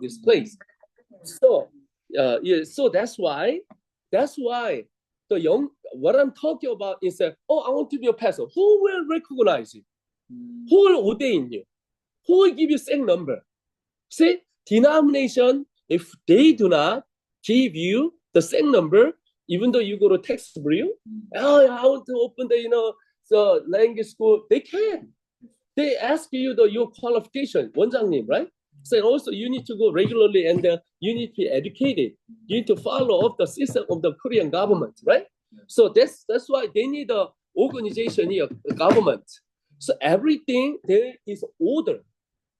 this place. So, uh, yeah, so that's why, that's why the young, what I'm talking about is that, oh, I want to be a pastor. Who will recognize you? Who will ordain you? Who will give you same number? See, denomination, if they do not give you the same number, even though you go to text bureau, oh, I want to open the, you know, the language school, they can. They ask you the your qualification, 원장님, right? So also you need to go regularly and uh, you need to be educated. You need to follow up the system of the Korean government, right? So that's that's why they need a organization, a government. So everything there is order.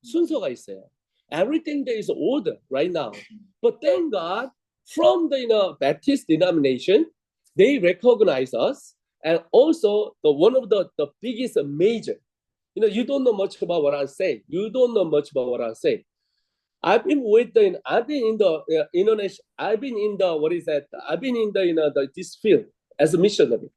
순서가 있어요. Everything there is order right now. But thank God, from the you know, Baptist denomination, they recognize us. And also the one of the, the biggest major. You know, you don't know much about what I say. You don't know much about what I say. I've been with the, I've been in the uh, Indonesia, I've been in the, what is that? I've been in the, you know, the, this field as a missionary.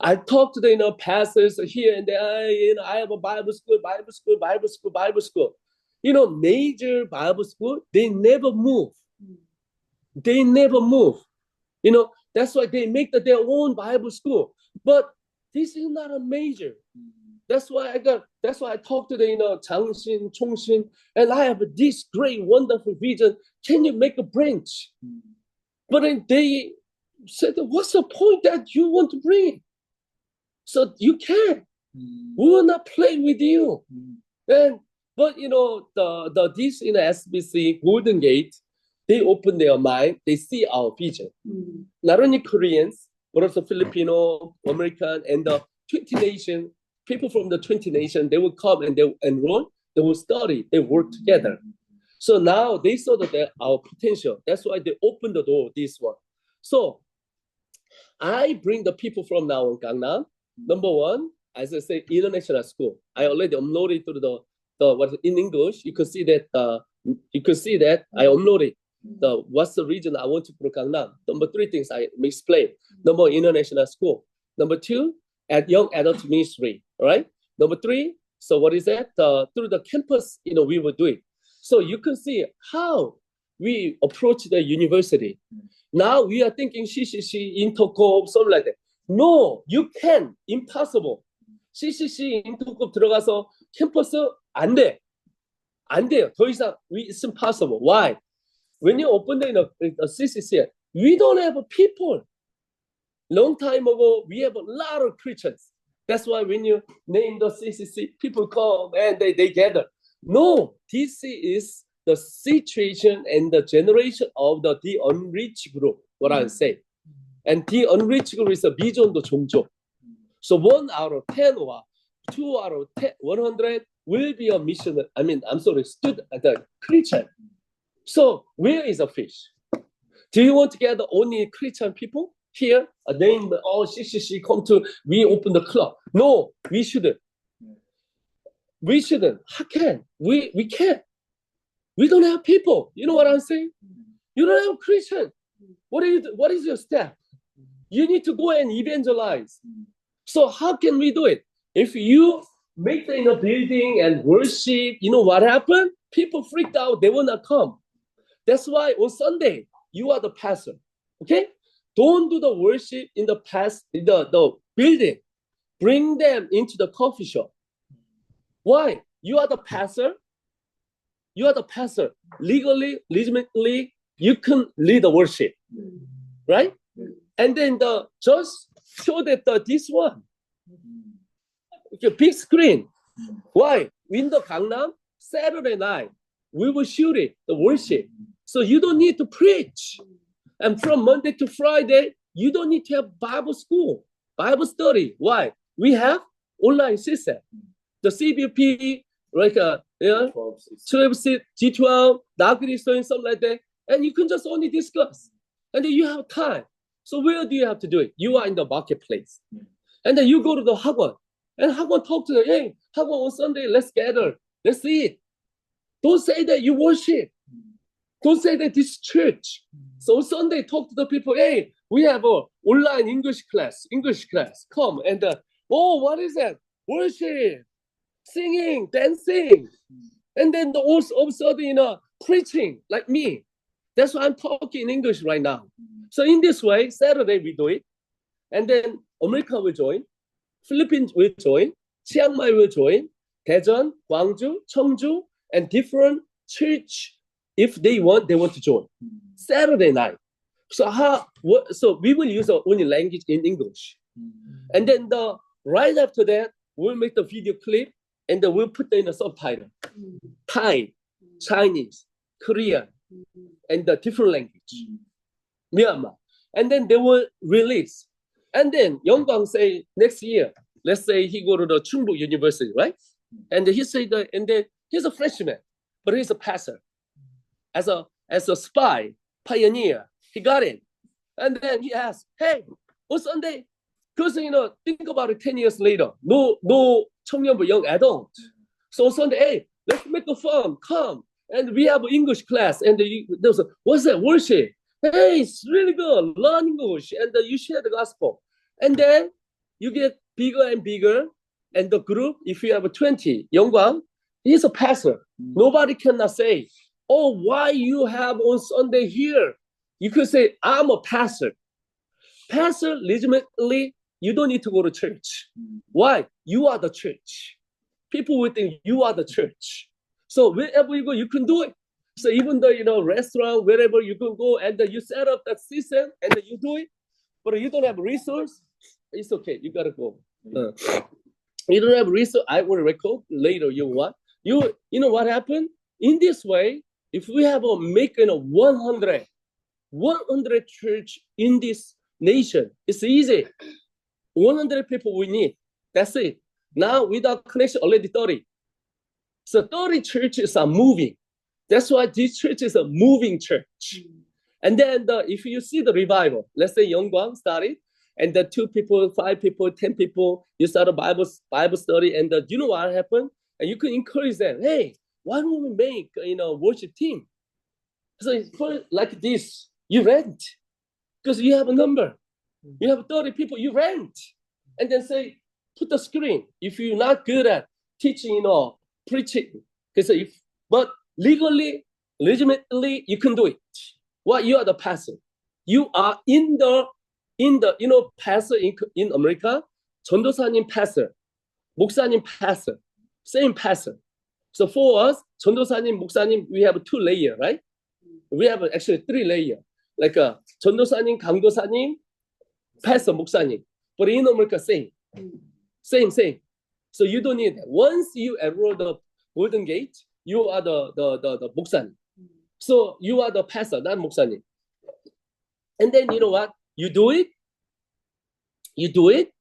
I talk to the, you know, pastors here and there, you know, I have a Bible school, Bible school, Bible school, Bible school. You know, major Bible school, they never move. They never move. You know, that's why they make the, their own Bible school. But this is not a major. That's why I got. That's why I talked to the you know Changshin, Chongshin, and I have this great, wonderful vision. Can you make a branch? But then they said, "What's the point that you want to bring?" So you can. We will not play with you. And but you know the the this in the SBC Golden Gate, they open their mind. They see our vision. Not only Koreans, but also Filipino, American, and the 20 nation people from the 20 nation, they will come and they will enroll, they will study, they work together. So now they saw that our potential. That's why they opened the door, this one. So I bring the people from now on Gangnam. Number one, as I say, international school. I already uploaded to the, the what in English. You can see that uh, you can see that I uploaded the what's the reason I want to put Gangnam. Number three things I explain. Number international school. Number two, at young adult ministry. All right. Number three. So what is that? Uh, through the campus, you know, we will do it. So you can see how we approach the university. Now we are thinking CCC, Intercorp, something like that. No, you can. Impossible. CCC, Intercorp 들어가서 캠퍼스 안 돼. 안 돼요. 더 이상 we, it's impossible. Why? When you open the, you know, the CCC, we don't have people. Long time ago, we have a lot of Christians. That's why when you name the CCC, people come and they, they gather. No, this is the situation and the generation of the, the unreached group, what I say. And the unreached group is a 미전도 종족. So one out of 10 or two out of 10, 100 will be a missionary. I mean, I'm sorry, student, the Christian. So where is a fish? Do you want to get only Christian people Here? A name, oh, CCC, come to, we open the club. No, we shouldn't. We shouldn't. How can? We, we can't. We don't have people. You know what I'm saying? You don't have Christian. What, are you, what is your step? You need to go and evangelize. So how can we do it? If you make the inner building and worship, you know what happened? People freaked out. They will not come. That's why on Sunday, you are the pastor. Okay? Don't do the worship in the past, in the, the building. Bring them into the coffee shop. Why? You are the pastor. You are the pastor. Legally, legitimately, you can lead the worship. Right? And then the just show that the, this one. Okay, big screen. Why? In the Gangnam, Saturday night, we will shoot it, the worship. So you don't need to preach. And from Monday to Friday, you don't need to have Bible school, Bible study. Why? We have online system. The CBP, like uh, yeah, 12 seat, G12, Nagri study, something like that. And you can just only discuss. And then you have time. So where do you have to do it? You are in the marketplace. And then you go to the Hagwon. And Hagwon talk to them, hey, Hagwon on Sunday, let's gather. Let's eat. Don't say that you worship. Don't say that this church. So Sunday, talk to the people. Hey, we have a online English class. English class. Come and uh, oh, what is that? Worship, singing, dancing, and then the, all of a sudden, you know, preaching like me. That's why I'm talking in English right now. So in this way, Saturday we do it, and then America will join, Philippines will join, Chiang Mai will join, Daejeon, Gwangju, Cheongju, and different church. If they want, they want to join. Saturday night. So how? What, so we will use our only language in English, hmm. and then the right after that we'll make the video clip, and then we'll put in a subtitle, Thai, Chinese, Korean, and the different language, Myanmar, and then they will release. And then Yonggang say next year, let's say he go to the Chungbuk University, right? And he say that, and then he's a freshman, but he's a pastor. As a as a spy, pioneer, he got in. And then he asked, hey, on Sunday? Because, you know, think about it 10 years later. No, no 청년부, young adult. So on Sunday, hey, let's make a fun, come. And we have English class. And the, there's a, what's that, worship? Hey, it's really good, learn English. And uh, you share the gospel. And then you get bigger and bigger. And the group, if you have 20, Yongguang, he's a pastor. Nobody cannot say, oh, why you have on Sunday here? You could say, I'm a pastor. Pastor, legitimately, you don't need to go to church. Why? You are the church. People will think you are the church. So wherever you go, you can do it. So even though you know restaurant, wherever you can go, and then you set up that system, and then you do it, but you don't have resource, it's okay. You gotta go. Uh, you don't have resource. I will record later. You what? You you know what happened? In this way, if we have a making a 100 100 church in this nation. It's easy. 100 people we need. That's it. Now without connection, already 30. So 30 churches are moving. That's why this church is a moving church. And then the, if you see the revival, let's say Yongguang started, and the two people, five people, 10 people, you start a Bible, Bible study, and the, you know what happened? And you can encourage them, hey, why don't we make, you know, worship team? So for like this, you rent because you have a number. You have 30 people, you rent. And then say, put the screen. If you're not good at teaching or preaching, because if, but legally, legitimately, you can do it. What you are the pastor. You are in the, in the, you know, pastor in, in America, 전도사님 pastor, 목사님 pastor, same pastor. So for us, 전도사님, 목사님, we have two layer, right? We have actually three layer. like a 전도사님, 강도사님, pastor, 목사님. But in America, same. Same, same. So you don't need that. Once you enroll the Golden Gate, you are the, the, the, the 목사님. So you are the pastor, not 목사님. And then you know what? You do it. You do it.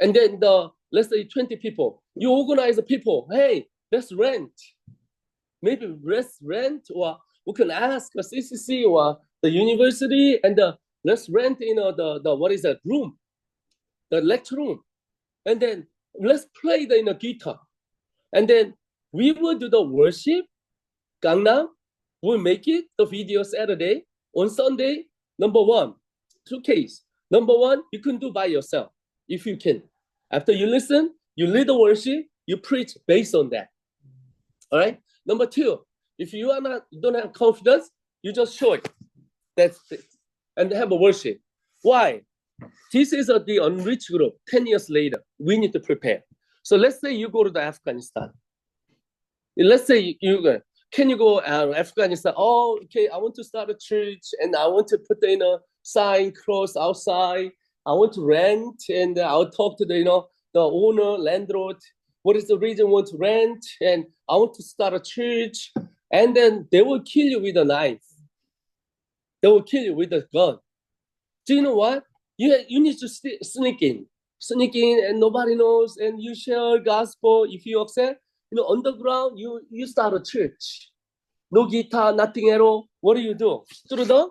And then the, let's say 20 people, you organize the people. Hey, let's rent. Maybe let's rent or we can ask a CCC or the university and the let's rent you know the, the what is that room? The lecture room. And then let's play the you know, guitar. And then we will do the worship gangnam. Will make it the video saturday. On sunday number one two case number one you can do by yourself if you can. After you listen you lead the worship you preach based on that all right number two if you are not don't have confidence you just show it that's it. And have a worship. Why? This is a, the unreached group. 10 years later, we need to prepare. So let's say you go to the Afghanistan. Let's say you go, can you go uh, Afghanistan? Oh, okay, I want to start a church and I want to put in a sign cross outside. I want to rent and I'll talk to the, you know, the owner, landlord. What is the reason want to rent? And I want to start a church. And then they will kill you with a knife. They will kill you with a gun. Do you know what? You, you need to sneak in. Sneak in and nobody knows and you share gospel. If you accept, you know, underground, you, you start a church. No guitar, nothing at all. What do you do? Through the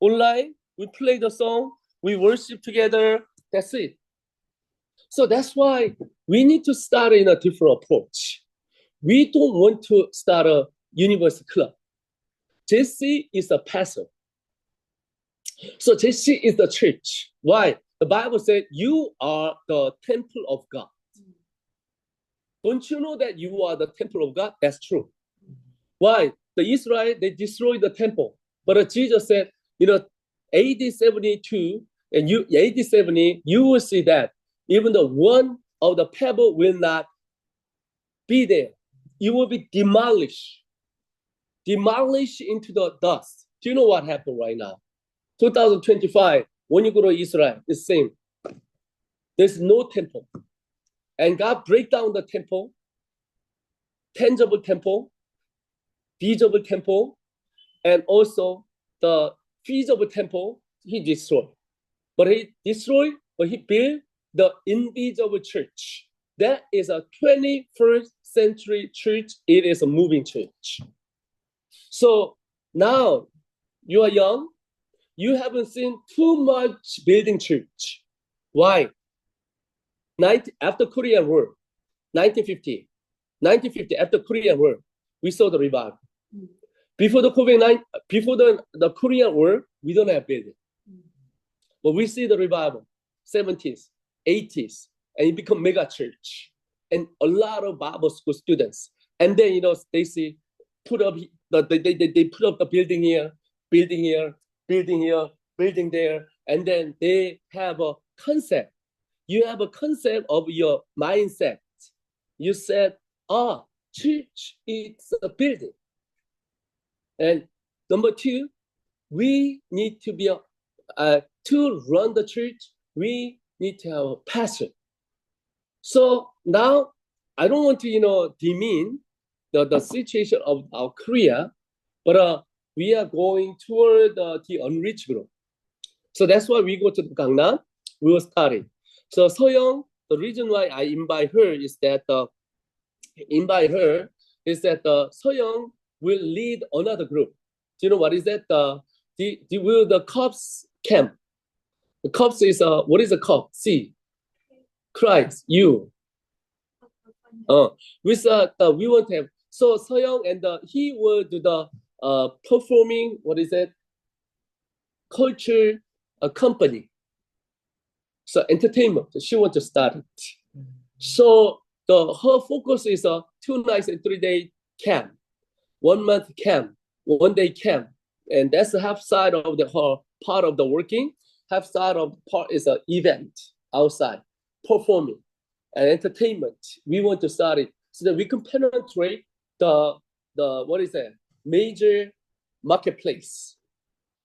online, we play the song, we worship together. That's it. So that's why we need to start in a different approach. We don't want to start a university club. Jesse is a pastor. So Jesse is the church. Why? The Bible said you are the temple of God. Don't you know that you are the temple of God? That's true. Why? the Israel they destroyed the temple, but Jesus said, you know, AD 72 and you AD 70, you will see that even the one of the pebble will not be there. It will be demolished, demolished into the dust. Do you know what happened right now? 2025, when you go to Israel, the same. There's no temple. And God break down the temple, tangible temple, visible temple, and also the feasible temple he destroyed. But he destroyed, but he built the invisible church. That is a 21st century church. It is a moving church. So now you are young. You haven't seen too much building church. Why? 90, after Korean War, 1950, 1950 after Korean War, we saw the revival. Before the COVID-19, before the, the Korean War, we don't have building. But we see the revival, 70s, 80s, and it become mega church. And a lot of Bible school students. And then, you know, they see put up the they, they, they put up the building here, building here, building here, building there, and then they have a concept. You have a concept of your mindset. You said, ah, church is a building. And number two, we need to be a, uh, to run the church. We need to have a passion. So now I don't want to, you know, demean the, the situation of our Korea, but uh, we are going toward uh, the unreached group. So that's why we go to the Gangnam. We will study. So Soyoung, the reason why I invite her is that uh, invite her is that uh, Soyoung will lead another group. Do you know what is that? Uh, the, the will the cops camp. The cops is a, what is a cop? C. Christ, you. Uh, with uh, the, we want have so Soyoung and uh, he will do the uh, performing what is it? Culture uh, company. So entertainment. She want to start it. So the her focus is a two nights and three day camp, one month camp, one day camp, and that's the half side of the her part of the working. Half side of part is an event outside, performing, and entertainment. We want to start it so that we can penetrate the the what is that major marketplace.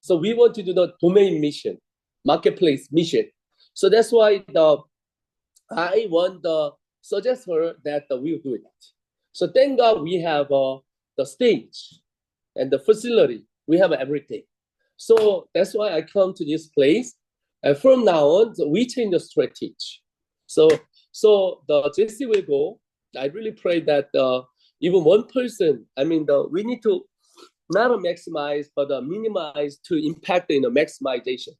So we want to do the domain mission, marketplace mission. So that's why the I want to suggest her that we'll do it. So thank God we have uh, the stage and the facility. We have everything. So that's why I come to this place. And from now on, we change the strategy. So so the Jesse will go. I really pray that uh, even one person, I mean, the, we need to not maximize, but uh, minimize to impact in the maximization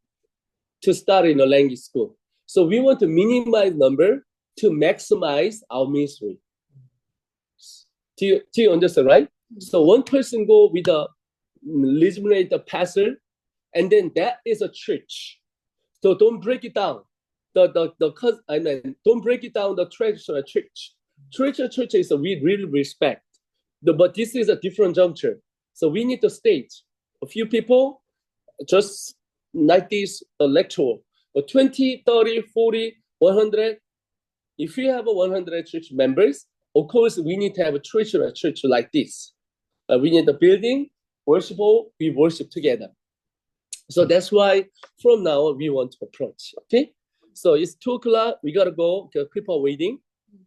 to start in a language school. So we want to minimize number to maximize our ministry. Do you, do you understand, right? So one person go with a legitimate pastor, and then that is a church. So don't break it down. The the the I mean, don't break it down. The traditional church, traditional church is a we really respect. The, but this is a different juncture. So we need to state a few people, just like this a lecture, but 20, 30, 40, 100. If you have a 100 church members, of course, we need to have a a church like this. Uh, we need a building, worshipful, we worship together. So that's why from now we want to approach. Okay. So it's two o'clock. We gotta go people are waiting.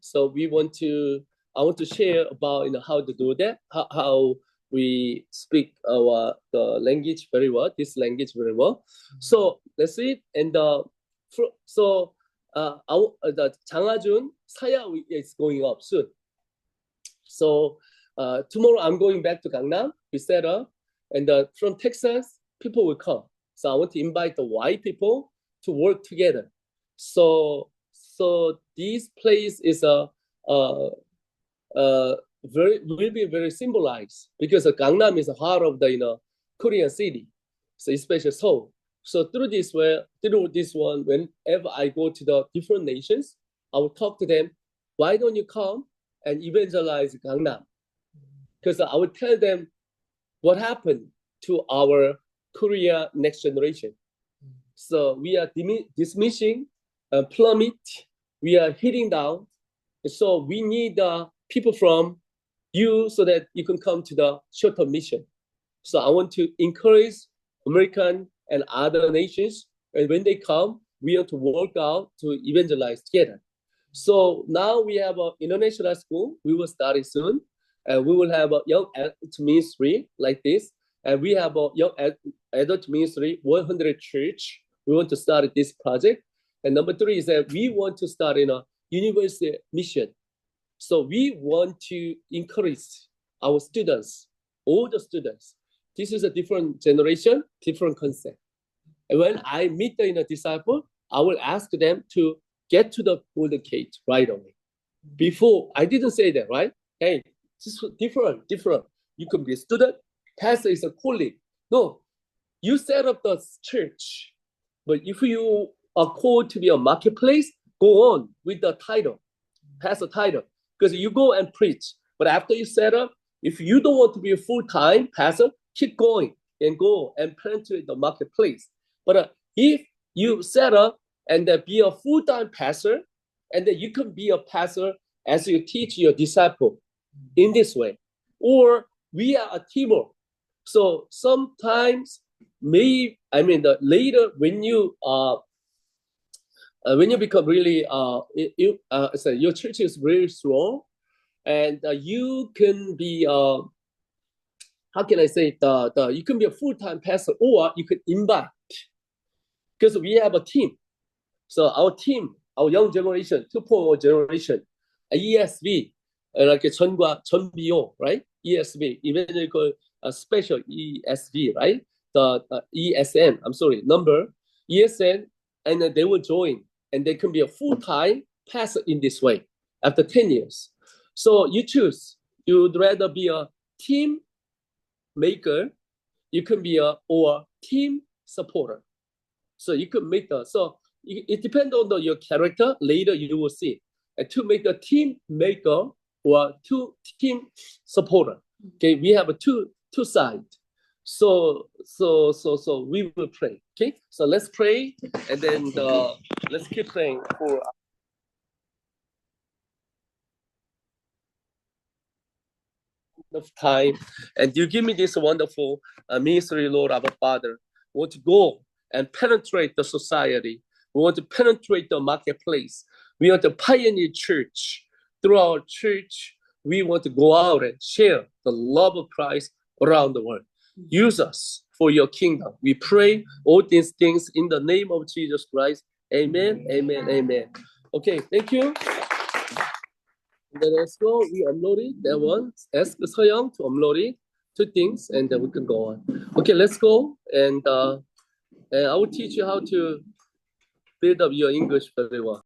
So we want to. I want to share about you know how to do that. How, how we speak our the language very well, this language very well. So let's see. And uh, so uh, our, uh, the Janghajun Saya is going up soon. So uh, tomorrow I'm going back to Gangnam, we set up, and uh, from Texas people will come. So I want to invite the white people to work together. So so this place is a, a, a very will be very symbolized because Gangnam is the heart of the you know Korean city, so especially Seoul. So through this way, through this one, whenever I go to the different nations, I will talk to them. Why don't you come and evangelize Gangnam? Because I will tell them what happened to our Korea next generation. So we are dismissing, uh, plummet, we are hitting down. So we need uh, people from you so that you can come to the short-term mission. So I want to encourage American and other nations, and when they come, we have to work out to evangelize together. So now we have an international school. We will start it soon, and we will have a young ministry like this, and we have a young adult ministry, 100 church. We want to start this project, and number three is that we want to start in a university mission. So we want to encourage our students, all the students. This is a different generation, different concept. And when I meet the inner disciple, I will ask them to get to the golden gate right away. Before I didn't say that, right? Hey, this is different, different. You can be a student, pastor is a colleague. No, you set up the church, but if you are called to be a marketplace, go on with the title, pastor title, because you go and preach. But after you set up, if you don't want to be a full-time pastor, keep going and go and plant to the marketplace. But uh, if you set up and then be a full-time pastor, and then you can be a pastor as you teach your disciple in this way. Or we are a teamwork. So sometimes, maybe I mean, the later when you uh, uh, when you become really uh, you uh, so your church is really strong, and uh, you can be uh, how can I say the, the you can be a full time pastor or you could invite because we have a team. So our team, our young generation, 2.0 generation, ESV, like Chun과, Chunbio, right? ESV, Evangelical uh, special ESV, right? The uh, ESN, I'm sorry, number ESN, and then they will join, and they can be a full-time pastor in this way after 10 years. So you choose. You'd rather be a team maker, you can be a or team supporter. So you could make the so it, depends on the, your character. Later you will see. And to make a team maker or two team supporter. Okay, we have a two two sides. So so so so we will pray. Okay, so let's pray and then uh, let's keep praying for of time and you give me this wonderful uh, ministry, Lord, our Father. We want to go and penetrate the society. We want to penetrate the marketplace. We want to pioneer church. Through our church, we want to go out and share the love of Christ around the world. Use us for your kingdom. We pray all these things in the name of Jesus Christ. Amen, amen, amen. Okay, thank you. Then let's go. We upload it. That one. Ask Soyoung to upload it. Two things, and then we can go on. Okay, let's go. And uh, and I will teach you how to build up your English very well.